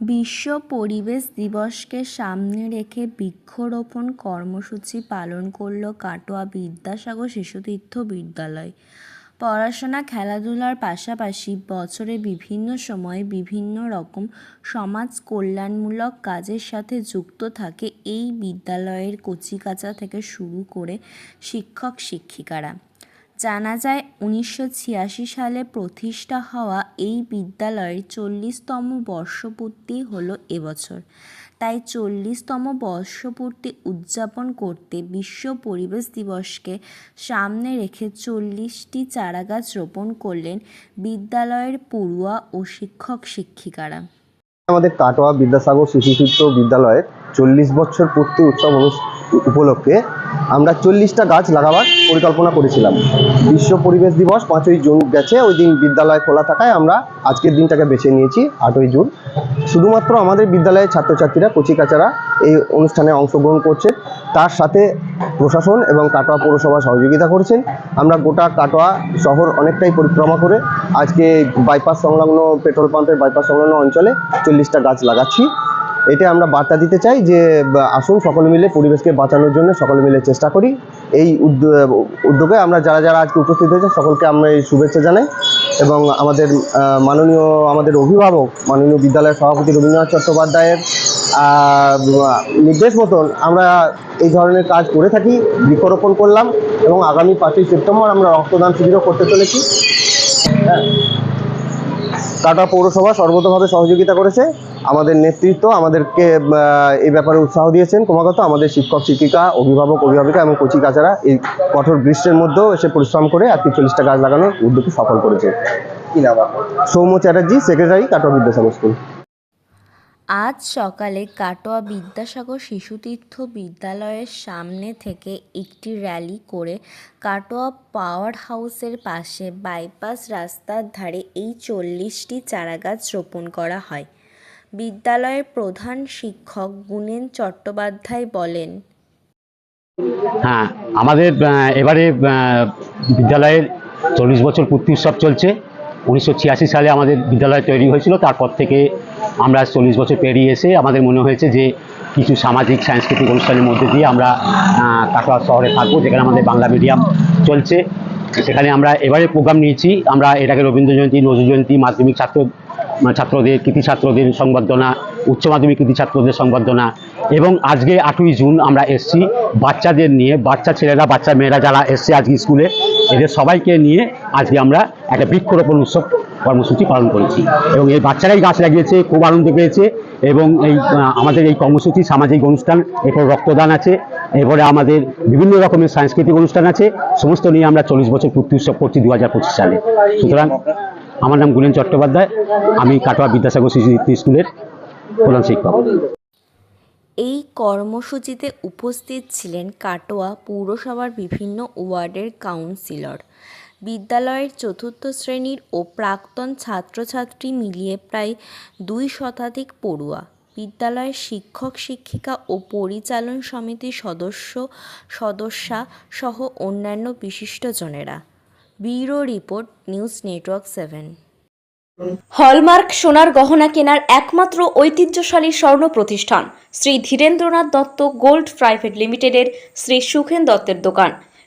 বিশ্ব পরিবেশ দিবসকে সামনে রেখে বৃক্ষরোপণ কর্মসূচি পালন করল কাটোয়া বিদ্যাসাগর শিশুতীর্থ বিদ্যালয়। পড়াশোনা, খেলাধুলার পাশাপাশি বছরে বিভিন্ন সময়ে বিভিন্ন রকম সমাজ কল্যাণমূলক কাজের সাথে যুক্ত থাকে এই বিদ্যালয়ের কচিকাঁচা থেকে শুরু করে শিক্ষক শিক্ষিকারা জানা যায় উনিশশো ছিয়াশি সালে প্রতিষ্ঠা হওয়া এই বিদ্যালয়ের চল্লিশতম বর্ষপূর্তি হলো এবছর তাই চল্লিশতম বর্ষপূর্তি উদযাপন করতে বিশ্ব পরিবেশ দিবসকে সামনে রেখে চল্লিশটি চারাগাছ রোপণ করলেন বিদ্যালয়ের পড়ুয়া ও শিক্ষক শিক্ষিকারা। আমাদের কাটোয়া বিদ্যাসাগর শিশুতীর্থ বিদ্যালয়ের চল্লিশ বছর পূর্তি উৎসব উপলক্ষে আমরা চল্লিশটা গাছ লাগাবার পরিকল্পনা করেছিলাম। বিশ্ব পরিবেশ দিবস পাঁচই জুন গেছে, ওই দিন বিদ্যালয় খোলা থাকায় আমরা আজকের দিনটাকে বেছে নিয়েছি, আটই জুন। শুধুমাত্র আমাদের বিদ্যালয়ের ছাত্রছাত্রীরা, কচিকাচারা এই অনুষ্ঠানে অংশগ্রহণ করছে তার সাথে প্রশাসন এবং কাটোয়া পৌরসভা সহযোগিতা করেছেন। আমরা গোটা কাটোয়া শহর অনেকটাই পরিক্রমা করে আজকে বাইপাস সংলগ্ন পেট্রোল পাম্পের বাইপাস সংলগ্ন অঞ্চলে চল্লিশটা গাছ লাগাচ্ছি। এটা আমরা বার্তা দিতে চাই যে আসুন সকলে মিলে পরিবেশকে বাঁচানোর জন্য সকলে মিলে চেষ্টা করি। এই উদ্য- উদ্যোগে আমরা যারা যারা আজকে উপস্থিত হয়েছে সকলকে আমরা এই শুভেচ্ছা জানাই এবং আমাদের মাননীয় আমাদের অভিভাবক, মাননীয় বিদ্যালয়ের সভাপতি রবীন্দ্রনাথ চট্টোপাধ্যায়ের নির্দেশ মতন আমরা এই ধরনের কাজ করে থাকি, বৃক্ষরোপণ করলাম এবং আগামী পাঁচই সেপ্টেম্বর আমরা রক্তদান শিবিরও করতে চলেছি। হ্যাঁ। টাটা পৌরসভা সর্বতভাবে সহযোগিতা করেছে। আমাদের নেতৃত্ব আমাদেরকে এই ব্যাপারে উৎসাহ দিয়েছেন। ক্রমাগত আমাদের শিক্ষক শিক্ষিকা অভিভাবক অভিভাবিকা এবং কচি কাচারা এই কঠোর গ্রীষ্মের মধ্যেও এসে পরিশ্রম করে আর চল্লিশটা গাছ লাগানোর উদ্যোগকে সফল করেছে। Soumya Chatterjee secretary Katwa Vidyasagar school. আজ সকালে কাটোয়া বিদ্যাসাগর শিশুতীর্থ বিদ্যালয়ের সামনে থেকে একটি র্যালি করে কাটোয়া পাওয়ার হাউসের পাশে বাইপাস রাস্তার ধারে এই চল্লিশটি চারাগাছ রোপণ করা হয়। বিদ্যালয়ের প্রধান শিক্ষক গুণেন চট্টোপাধ্যায় বলেন হ্যাঁ আমাদের এবারে বিদ্যালয়ের চল্লিশ বছর পূর্তি উৎসব চলছে। উনিশশো ছিয়াশি সালে আমাদের বিদ্যালয় তৈরি হয়েছিল, তারপর থেকে আমরা চল্লিশ বছর পেরিয়ে এসে আমাদের মনে হয়েছে যে কিছু সামাজিক, সাংস্কৃতিক অনুষ্ঠানের মধ্যে দিয়ে আমরা কাটোয়া শহরে থাকব, যেখানে আমাদের বাংলা মিডিয়াম চলছে। সেখানে আমরা এবারে প্রোগ্রাম নিয়েছি। আমরা এটাকে রবীন্দ্র জয়ন্তী, নজরুল জয়ন্তী, মাধ্যমিক ছাত্র ছাত্রদের, কৃতি ছাত্রদের সংবর্ধনা, উচ্চ মাধ্যমিক কৃতি ছাত্রদের সংবর্ধনা এবং আজকে আটই জুন আমরা এসছি বাচ্চাদের নিয়ে, বাচ্চা ছেলেরা, বাচ্চা মেয়েরা যারা এসছে আজকে স্কুলে, এদের সবাইকে নিয়ে আজকে আমরা একটা বৃক্ষরোপণ উৎসব কর্মসূচি পালন করেছি। এবং এই বাচ্চারাই গাছ লাগিয়েছে, খুব আনন্দ পেয়েছে এবং এই আমাদের এই কর্মসূচি, সামাজিক অনুষ্ঠান, এরপর রক্তদান আছে, এরপরে আমাদের বিভিন্ন রকমের সাংস্কৃতিক অনুষ্ঠান আছে, সমস্ত নিয়ে আমরা চল্লিশ বছর পূর্তি উৎসব করছি দু হাজার পঁচিশ সালে। সুতরাং আমার নাম গুলেন চট্টোপাধ্যায়, আমি কাটোয়া বিদ্যাসাগর শিশু স্কুলের প্রধান শিক্ষক। এই কর্মসূচিতে উপস্থিত ছিলেন কাটোয়া পৌরসভার বিভিন্ন ওয়ার্ডের কাউন্সিলর। বিদ্যালয়ের চতুর্থ শ্রেণির ও প্রাক্তন ছাত্রছাত্রী মিলিয়ে প্রায় দুই শতাধিক পড়ুয়া। বিদ্যালয়ের শিক্ষক, শিক্ষিকা ও পরিচালন সমিতির সদস্য, সদস্যা সহ অন্যান্য বিশিষ্টজনেরা bureau report, news network seven. Hallmark সোনার গহনা কেনার একমাত্র ঐতিহ্যশালী স্বর্ণ প্রতিষ্ঠান শ্রী ধীরেন্দ্রনাথ দত্ত গোল্ড প্রাইভেট লিমিটেডের শ্রী সুখেন দত্তের দোকান।